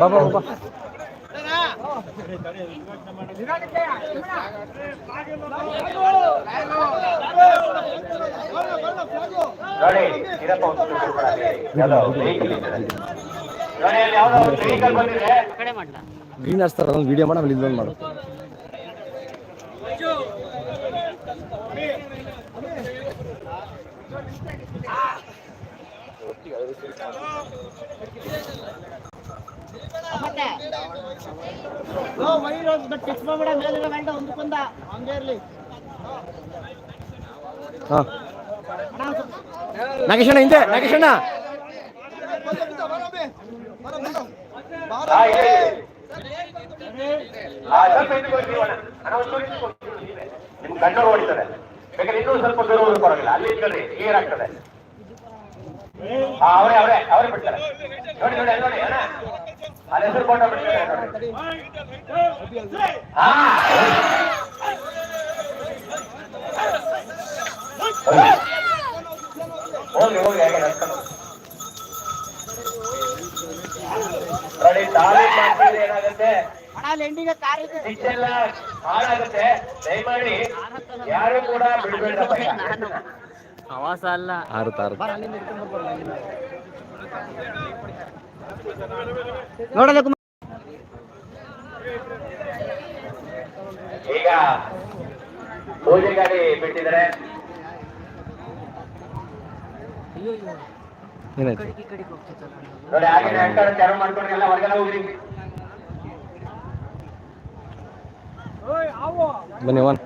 ಬಾಬಾ ಬಾ ನೋಡಿ ಇರಪ್ಪ ಒಂದು ಯಾವುದೋ ಇದೆ. ನೋಡಿ ಅಲ್ಲಿ ಯಾವುದೋ ಬಂದಿದೆ. ಗ್ರೀನ್ ಹಾಸ್ತಾರ ಅದೊಂದು ವಿಡಿಯೋ ಮಾಡಿ ಆಮೇಲೆ ಇದೊಂದು ಮಾಡು. ಒಂಚೂರು ಹಿಂದೆ ನಾಗೇಶಣ್ಣ ನಿಮ್ ಕಣ್ಣು ಹೊಡಿತದೆ ಬೇಕಾದ್ರೆ ಇನ್ನೂ ಸ್ವಲ್ಪ ದೂರ ಅಲ್ಲಿ ಕ್ಲಿಯರ್ ಆಗ್ತದೆ ಅವರೇ ಅವರೇ ಅವರೇ ಬಿಡ್ತಾರೆ. ನೋಡಿ ನೋಡಿ ಅಲ್ಲಿ ನೋಡಿ ಅಣ್ಣ. ಅಲ್ಲಿ ಹೆಸರು ಫೋಟೋ ಬಿಡ್ತಾರೆ ಹಾ. ಹೋಗಿ ಹೋಗಿ ಹಾಗೆ ನಡ್ಕೊಂಡು. ನೋಡಿ ತಾಲೀಮ್ ಮಾಡ್ತಿದ್ರೆ ಏನಾಗುತ್ತೆ? ಹಾಳಾಗುತ್ತೆ. ದಯಮಾಡಿ ಯಾರು ಕೂಡ ಬಿಡ್ಬೇಡ್ರಪ್ಪ ಹವಾಸ ಅಲ್ಲ. ಆರುತ್ತ ಆರುತ್ತ ನೋಡಲ್ಲ ಈಗ ಪೂಜೆ ಗಾಡಿ ಬಿಟ್ಟಿದ್ರೆ? ಏನಾಯ್ತು? ನೋಡಿ ಹಾಗೆ ಅಂಕಲ್ ಚಾಲು ಮಾಡ್ಕೊಂಡ್ರೆ ಎಲ್ಲ ಹೊರಗಡೆ ಹೋಗ್ರಿ. ಬನ್ನಿ ಒನ್